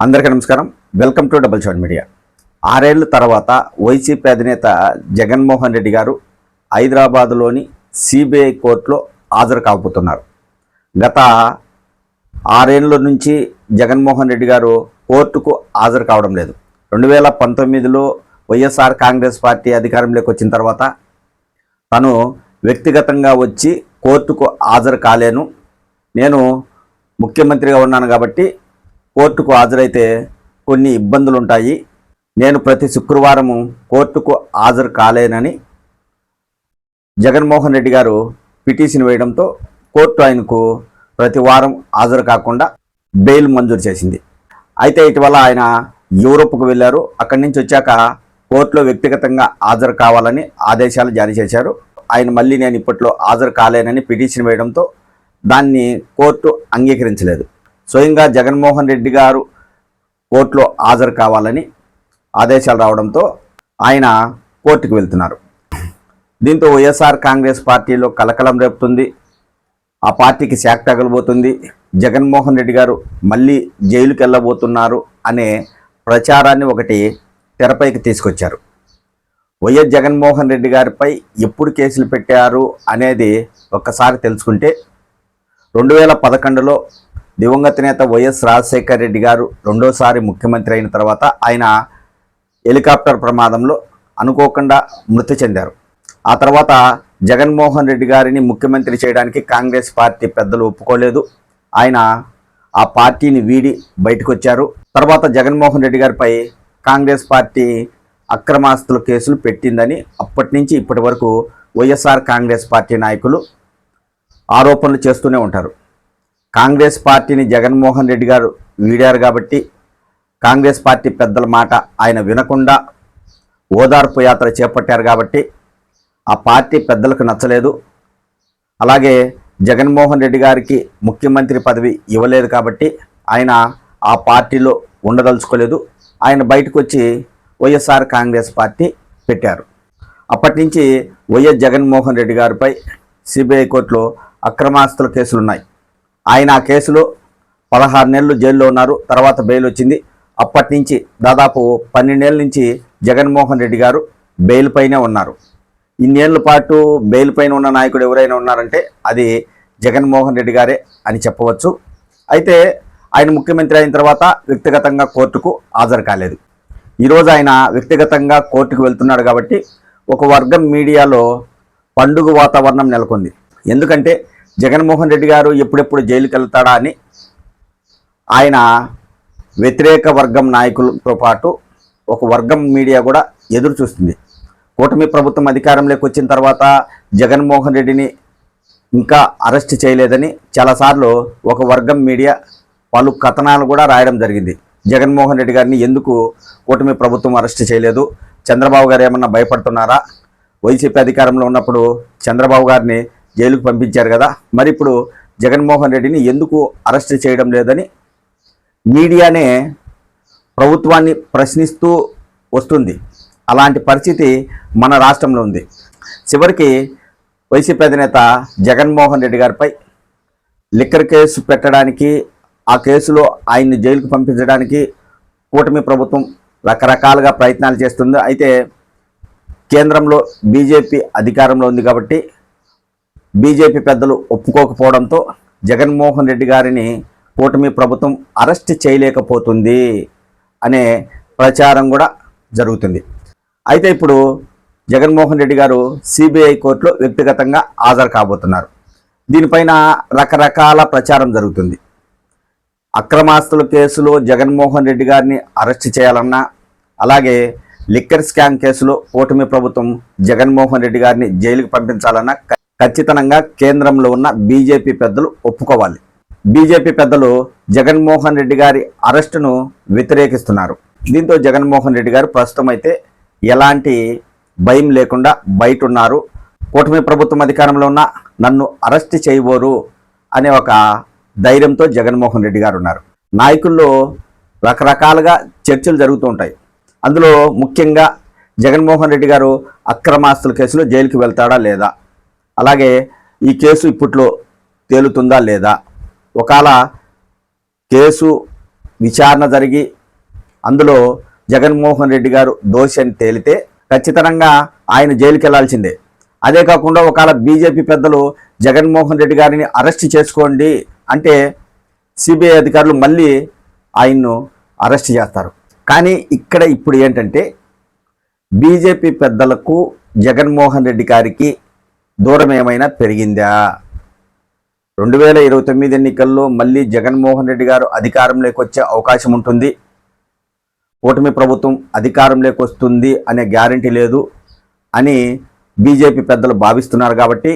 అందరికీ నమస్కారం. Welcome to double shot media ఆరేళ్ళ తర్వాత వైసీపీ అధినేత జగన్మోహన్ రెడ్డి గారు హైదరాబాదులోని సిబిఐ కోర్టులో హాజరు కాకపోతున్నారు. గత ఆరేళ్ళ నుంచి జగన్మోహన్ రెడ్డి గారు కోర్టుకు హాజరు కావడం లేదు. రెండు వేల పంతొమ్మిదిలో వైఎస్ఆర్ కాంగ్రెస్ పార్టీ అధికారంలోకి వచ్చిన తర్వాత తను వ్యక్తిగతంగా వచ్చి కోర్టుకు హాజరు కాలేను. నేను ముఖ్యమంత్రిగా ఉన్నాను కాబట్టి కోర్టుకు హాజరైతే కొన్ని ఇబ్బందులు ఉంటాయి నేను ప్రతి శుక్రవారము కోర్టుకు హాజరు కాలేనని జగన్మోహన్ రెడ్డి గారు పిటిషన్ వేయడంతో కోర్టు ఆయనకు ప్రతి వారం హాజరు కాకుండా బెయిల్ మంజూరు చేసింది. అయితే ఇటీవల ఆయన యూరోప్కు వెళ్ళారు. అక్కడి నుంచి వచ్చాక కోర్టులో వ్యక్తిగతంగా హాజరు కావాలని ఆదేశాలు జారీ చేశారు. ఆయన మళ్ళీ నేను ఇప్పట్లో హాజరు కాలేనని పిటిషన్ వేయడంతో దాన్ని కోర్టు అంగీకరించలేదు. స్వయంగా జగన్మోహన్ రెడ్డి గారు కోర్టులో హాజరు కావాలని ఆదేశాలు రావడంతో ఆయన కోర్టుకు వెళ్తున్నారు. దీంతో వైఎస్ఆర్ కాంగ్రెస్ పార్టీలో కలకలం రేపుతుంది. ఆ పార్టీకి శాఖ తగలబోతుంది. జగన్మోహన్ రెడ్డి గారు మళ్ళీ జైలుకి వెళ్ళబోతున్నారు అనే ప్రచారాన్ని ఒకటి తెరపైకి తీసుకొచ్చారు. వైఎస్ జగన్మోహన్ రెడ్డి గారిపై ఎప్పుడు కేసులు పెట్టారు అనేది ఒక్కసారి తెలుసుకుంటే రెండు వేల పదకొండులో దివంగత నేత వైఎస్ రాజశేఖర రెడ్డి గారు రెండోసారి ముఖ్యమంత్రి అయిన తర్వాత ఆయన హెలికాప్టర్ ప్రమాదంలో అనుకోకుండా మృతి చెందారు. ఆ తర్వాత జగన్మోహన్ రెడ్డి గారిని ముఖ్యమంత్రి చేయడానికి కాంగ్రెస్ పార్టీ పెద్దలు ఒప్పుకోలేదు. ఆయన ఆ పార్టీని వీడి బయటకు వచ్చారు తర్వాత జగన్మోహన్ రెడ్డి గారిపై కాంగ్రెస్ పార్టీ అక్రమాస్తుల కేసులు పెట్టిందని అప్పటి నుంచి ఇప్పటి వరకు వైఎస్ఆర్ కాంగ్రెస్ పార్టీ నాయకులు ఆరోపణలు చేస్తూనే ఉంటారు. కాంగ్రెస్ పార్టీని జగన్మోహన్ రెడ్డి గారు వీడారు కాబట్టి కాంగ్రెస్ పార్టీ పెద్దల మాట ఆయన వినకుండా ఓదార్పు యాత్ర చేపట్టారు కాబట్టి ఆ పార్టీ పెద్దలకు నచ్చలేదు. అలాగే జగన్మోహన్ రెడ్డి గారికి ముఖ్యమంత్రి పదవి ఇవ్వలేదు కాబట్టి ఆయన ఆ పార్టీలో ఉండదలుచుకోలేదు. ఆయన బయటకు వచ్చి వైఎస్ఆర్ కాంగ్రెస్ పార్టీ పెట్టారు. అప్పటి నుంచి వైఎస్ జగన్మోహన్ రెడ్డి గారిపై సిబిఐ కోర్టులో అక్రమాస్తుల కేసులు ఉన్నాయి ఆయన ఆ కేసులో పదహారు నెలలు జైల్లో ఉన్నారు. తర్వాత బెయిల్ వచ్చింది. అప్పటి నుంచి దాదాపు పన్నెండేళ్ళ నుంచి జగన్మోహన్ రెడ్డి గారు బెయిల్ పైనే ఉన్నారు. ఇన్నేళ్ళ పాటు బెయిల్ పైన ఉన్న నాయకుడు ఎవరైనా ఉన్నారంటే అది జగన్మోహన్ రెడ్డి గారే అని చెప్పవచ్చు. అయితే ఆయన ముఖ్యమంత్రి అయిన తర్వాత వ్యక్తిగతంగా కోర్టుకు హాజరు కాలేదు. ఈరోజు ఆయన వ్యక్తిగతంగా కోర్టుకు వెళ్తున్నాడు కాబట్టి ఒక వర్గం మీడియాలో పండుగ వాతావరణం నెలకొంది. ఎందుకంటే జగన్మోహన్ రెడ్డి గారు ఎప్పుడెప్పుడు జైలుకి వెళ్తాడా అని ఆయన వ్యతిరేక వర్గం నాయకులతో పాటు ఒక వర్గం మీడియా కూడా ఎదురు చూస్తుంది. కూటమి ప్రభుత్వం అధికారంలోకి వచ్చిన తర్వాత జగన్మోహన్ రెడ్డిని ఇంకా అరెస్ట్ చేయలేదని చాలాసార్లు ఒక వర్గం మీడియా పలు కథనాలు కూడా రాయడం జరిగింది. జగన్మోహన్ రెడ్డి గారిని ఎందుకు కూటమి ప్రభుత్వం అరెస్ట్ చేయలేదు? చంద్రబాబు గారు ఏమన్నా భయపడుతున్నారా? వైసీపీ అధికారంలో ఉన్నప్పుడు చంద్రబాబు గారిని జైలుకు పంపించారు కదా. మరి ఇప్పుడు జగన్మోహన్ రెడ్డిని ఎందుకు అరెస్ట్ చేయడం లేదని మీడియానే ప్రభుత్వాన్ని ప్రశ్నిస్తూ వస్తుంది. అలాంటి పరిస్థితి మన రాష్ట్రంలో ఉంది. చివరికి వైసీపీ అధినేత జగన్మోహన్ రెడ్డి గారిపై లిక్కర్ కేసు పెట్టడానికి ఆ కేసులో ఆయన్ని జైలుకు పంపించడానికి కూటమి ప్రభుత్వం రకరకాలుగా ప్రయత్నాలు చేస్తుంది. అయితే కేంద్రంలో బీజేపీ అధికారంలో ఉంది కాబట్టి బీజేపీ పెద్దలు ఒప్పుకోకపోవడంతో జగన్మోహన్ రెడ్డి గారిని కూటమి ప్రభుత్వం అరెస్ట్ చేయలేకపోతుంది అనే ప్రచారం కూడా జరుగుతుంది. అయితే ఇప్పుడు జగన్మోహన్ రెడ్డి గారు సిబిఐ కోర్టులో వ్యక్తిగతంగా హాజరు కాబోతున్నారు. దీనిపైన రకరకాల ప్రచారం జరుగుతుంది. అక్రమాస్తుల కేసులో జగన్మోహన్ రెడ్డి గారిని అరెస్ట్ చేయాలన్నా అలాగే లిక్కర్ స్కామ్ కేసులో కూటమి ప్రభుత్వం జగన్మోహన్ రెడ్డి గారిని జైలుకు పంపించాలన్నా ఖచ్చితంగా కేంద్రంలో ఉన్న బీజేపీ పెద్దలు ఒప్పుకోవాలి. బీజేపీ పెద్దలు జగన్మోహన్ రెడ్డి గారి అరెస్టును వ్యతిరేకిస్తున్నారు. దీంతో జగన్మోహన్ రెడ్డి గారు ప్రస్తుతం అయితే ఎలాంటి భయం లేకుండా బయట ఉన్నారు కూటమి ప్రభుత్వం అధికారంలో ఉన్న నన్ను అరెస్ట్ చేయబోరు అనే ఒక ధైర్యంతో జగన్మోహన్ రెడ్డి గారు ఉన్నారు. నాయకుల్లో రకరకాలుగా చర్చలు జరుగుతూ ఉంటాయి. అందులో ముఖ్యంగా జగన్మోహన్ రెడ్డి గారు అక్రమాస్తుల కేసులో జైలుకి వెళ్తాడా లేదా? అలాగే ఈ కేసు ఇప్పట్లో తేలుతుందా లేదా? ఒకవేళ కేసు విచారణ జరిగి అందులో జగన్మోహన్ రెడ్డి గారు దోషి అని తేలితే ఖచ్చితంగా ఆయన జైలుకి వెళ్ళాల్సిందే అదే కాకుండా ఒకవేళ బీజేపీ పెద్దలు జగన్మోహన్ రెడ్డి గారిని అరెస్ట్ చేసుకోండి అంటే సిబిఐ అధికారులు మళ్ళీ ఆయన్ను అరెస్ట్ చేస్తారు. కానీ ఇక్కడ ఇప్పుడు ఏంటంటే బీజేపీ పెద్దలకు జగన్మోహన్ రెడ్డి గారికి దూరం ఏమైనా పెరిగిందా? రెండు వేల ఇరవై తొమ్మిది ఎన్నికల్లో మళ్ళీ జగన్మోహన్ రెడ్డి గారు అధికారంలోకి వచ్చే అవకాశం ఉంటుంది. కూటమి ప్రభుత్వం అధికారంలోకి వస్తుంది అనే గ్యారంటీ లేదు అని బీజేపీ పెద్దలు భావిస్తున్నారు కాబట్టి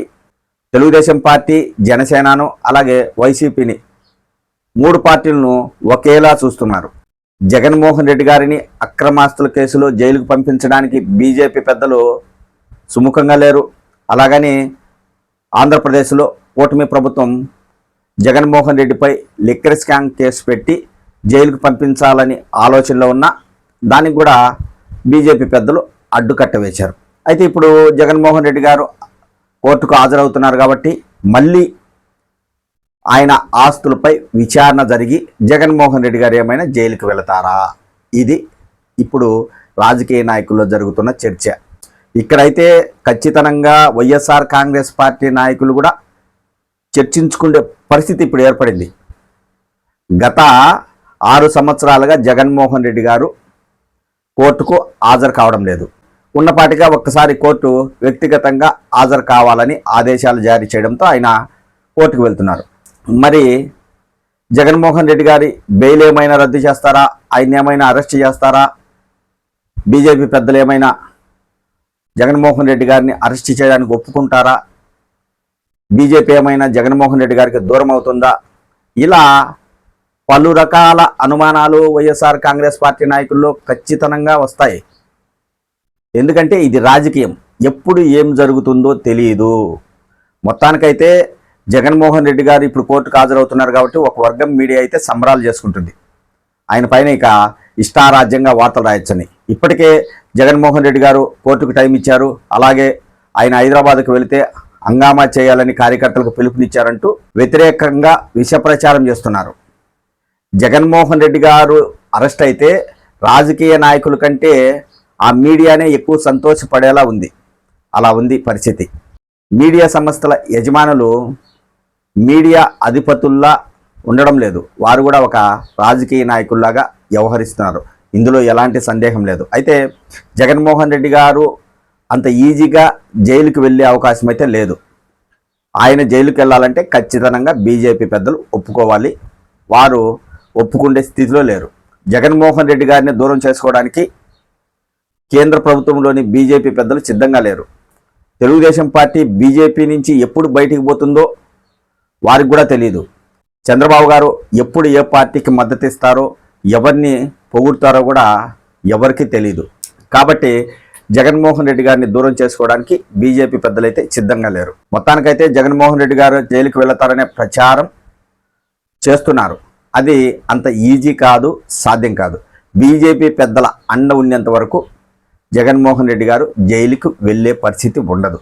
తెలుగుదేశం పార్టీ జనసేనను అలాగే వైసీపీని మూడు పార్టీలను ఒకేలా చూస్తున్నారు. జగన్మోహన్ రెడ్డి గారిని అక్రమాస్తుల కేసులో జైలుకు పంపించడానికి బీజేపీ పెద్దలు సుముఖంగా లేరు. అలాగని ఆంధ్రప్రదేశ్లో కూటమి ప్రభుత్వం జగన్మోహన్ రెడ్డిపై లిక్కర్ స్కామ్ కేసు పెట్టి జైలుకు పంపించాలని ఆలోచనలో ఉన్న దానికి కూడా బీజేపీ పెద్దలు అడ్డుకట్ట వేశారు. అయితే ఇప్పుడు జగన్మోహన్ రెడ్డి గారు కోర్టుకు హాజరవుతున్నారు కాబట్టి మళ్ళీ ఆయన ఆస్తులపై విచారణ జరిగి జగన్మోహన్ రెడ్డి గారు ఏమైనా జైలుకు వెళతారా? ఇది ఇప్పుడు రాజకీయ నాయకుల్లో జరుగుతున్న చర్చ. ఇక్కడైతే ఖచ్చితంగా వైఎస్ఆర్ కాంగ్రెస్ పార్టీ నాయకులు కూడా చర్చించుకునే పరిస్థితి ఇప్పుడు ఏర్పడింది. గత ఆరు సంవత్సరాలుగా జగన్మోహన్ రెడ్డి గారు కోర్టుకు హాజరు కావడం లేదు. ఉన్నపాటిగా ఒక్కసారి కోర్టు వ్యక్తిగతంగా హాజరు కావాలని ఆదేశాలు జారీ చేయడంతో ఆయన కోర్టుకు వెళ్తున్నారు. మరి జగన్మోహన్ రెడ్డి గారి బెయిల్ ఏమైనా రద్దు చేస్తారా? ఆయన ఏమైనా అరెస్ట్ చేస్తారా? బీజేపీ పెద్దలు ఏమైనా జగన్మోహన్ రెడ్డి గారిని అరెస్ట్ చేయడానికి ఒప్పుకుంటారా? బీజేపీ ఏమైనా జగన్మోహన్ రెడ్డి గారికి దూరం అవుతుందా? ఇలా పలు రకాల అనుమానాలు వైఎస్ఆర్ కాంగ్రెస్ పార్టీ నాయకుల్లో ఖచ్చితంగా వస్తాయి. ఎందుకంటే ఇది రాజకీయం. ఎప్పుడు ఏం జరుగుతుందో తెలియదు మొత్తానికైతే జగన్మోహన్ రెడ్డి గారు ఇప్పుడు కోర్టుకు హాజరవుతున్నారు కాబట్టి ఒక వర్గం మీడియా అయితే సంబరాలు చేసుకుంటుంది. ఆయన పైన ఇక ఇష్టారాజ్యంగా వార్తలు రాయొచ్చని. ఇప్పటికే జగన్మోహన్ రెడ్డి గారు కోర్టుకు టైం ఇచ్చారు. అలాగే ఆయన హైదరాబాద్కు వెళితే హంగామా చేయాలని కార్యకర్తలకు పిలుపునిచ్చారంటూ వ్యతిరేకంగా విష ప్రచారం చేస్తున్నారు. జగన్మోహన్ రెడ్డి గారు అరెస్ట్ అయితే రాజకీయ నాయకుల కంటే ఆ మీడియానే ఎక్కువ సంతోషపడేలా ఉంది. అలా ఉంది పరిస్థితి. మీడియా సంస్థల యజమానులు మీడియా అధిపతుల్లా ఉండడం లేదు. వారు కూడా ఒక రాజకీయ నాయకుల్లాగా వ్యవహరిస్తున్నారు. ఇందులో ఎలాంటి సందేహం లేదు. అయితే జగన్మోహన్ రెడ్డి గారు అంత ఈజీగా జైలుకి వెళ్ళే అవకాశం అయితే లేదు. ఆయన జైలుకి వెళ్ళాలంటే ఖచ్చితంగా బీజేపీ పెద్దలు ఒప్పుకోవాలి. వారు ఒప్పుకునే స్థితిలో లేరు. జగన్మోహన్ రెడ్డి గారిని దూరం చేసుకోవడానికి కేంద్ర ప్రభుత్వంలోని బీజేపీ పెద్దలు సిద్ధంగా లేరు. తెలుగుదేశం పార్టీ బీజేపీ నుంచి ఎప్పుడు బయటికి పోతుందో వారికి కూడా తెలియదు చంద్రబాబు గారు ఎప్పుడు ఏ పార్టీకి మద్దతు ఇస్తారో ఎవరిని పొగుడతారో కూడా ఎవరికీ తెలియదు కాబట్టి జగన్మోహన్ రెడ్డి గారిని దూరం చేసుకోవడానికి బీజేపీ పెద్దలైతే సిద్ధంగా లేరు. మొత్తానికైతే జగన్మోహన్ రెడ్డి గారు జైలుకి వెళతారనే ప్రచారం చేస్తున్నారు. అది అంత ఈజీ కాదు సాధ్యం కాదు. బీజేపీ పెద్దల అండ ఉన్నంత వరకు జగన్మోహన్ రెడ్డి గారు జైలుకు వెళ్ళే పరిస్థితి ఉండదు.